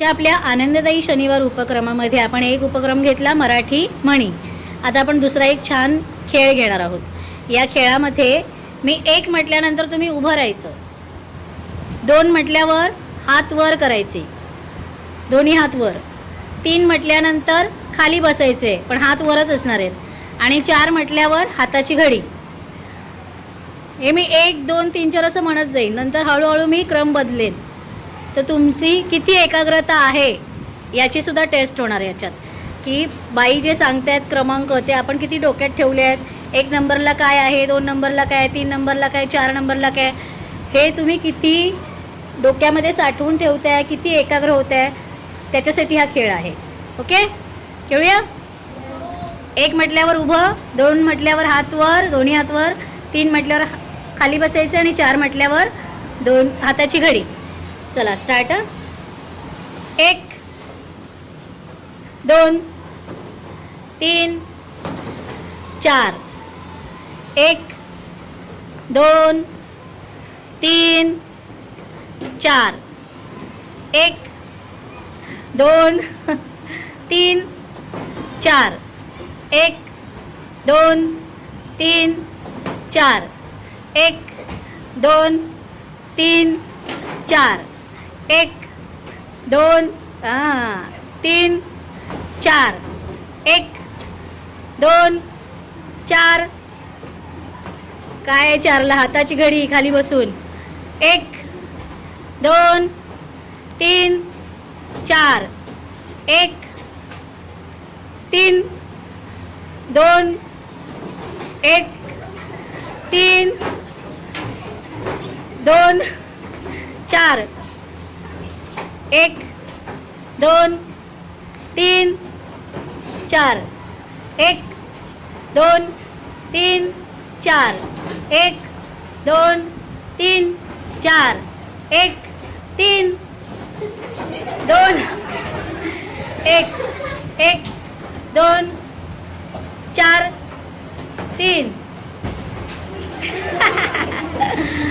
च्या आपल्या आनंददायी शनिवार उपक्रमामध्ये आपण एक उपक्रम घेतला मराठी म्हणी आता आपण दुसरा एक छान खेळ घेणार आहोत. या खेळामध्ये मी एक म्हटल्यानंतर तुम्ही उभं राहायचं. दोन म्हटल्यावर हात वर करायचे. दोन्ही हात वर. तीन म्हटल्यानंतर खाली बसायचे पण हात वरच असणार आहेत. आणि चार म्हटल्यावर हाताची घडी. हे मी एक दोन तीन चार असं म्हणत जाईन. नंतर हळूहळू मी क्रम बदलेन. तर तुमची किती एकाग्रता आहे याची सुद्धा टेस्ट होणार याच्यात. की बाई जे सांगतायत क्रमांक ते आपण किती डोक्यात ठेवले आहेत? एक नंबरला काय आहे दोन नंबरला काय तीन नंबरला काय चार नंबरला काय हे तुम्ही किती डोक्यामध्ये साठवून ठेवताय किती एकाग्र होत आहे त्याच्यासाठी हा खेळ आहे. ओके? खेळूया? एक म्हटल्यावर उभं दोन म्हटल्यावर हातवर दोन्ही हातवर तीन म्हटल्यावर खाली बसायचं आणि चार म्हटल्यावर दोन हाताची घडी. चला स्टार्ट एक दोन तीन चार. एक दोन तीन चार. एक दोन तीन चार. एक दोन तीन चार. एक दोन तीन चार. एक दोन हां तीन चार. एक दोन चार. काय आहे चारला? हाताची घडी खाली बसून. एक दोन तीन चार. एक तीन दोन. एक तीन दोन चार. एक दोन तीन चार. एक दोन तीन चार. एक दोन तीन चार. एक तीन दोन. एक एक दोन चार तीन.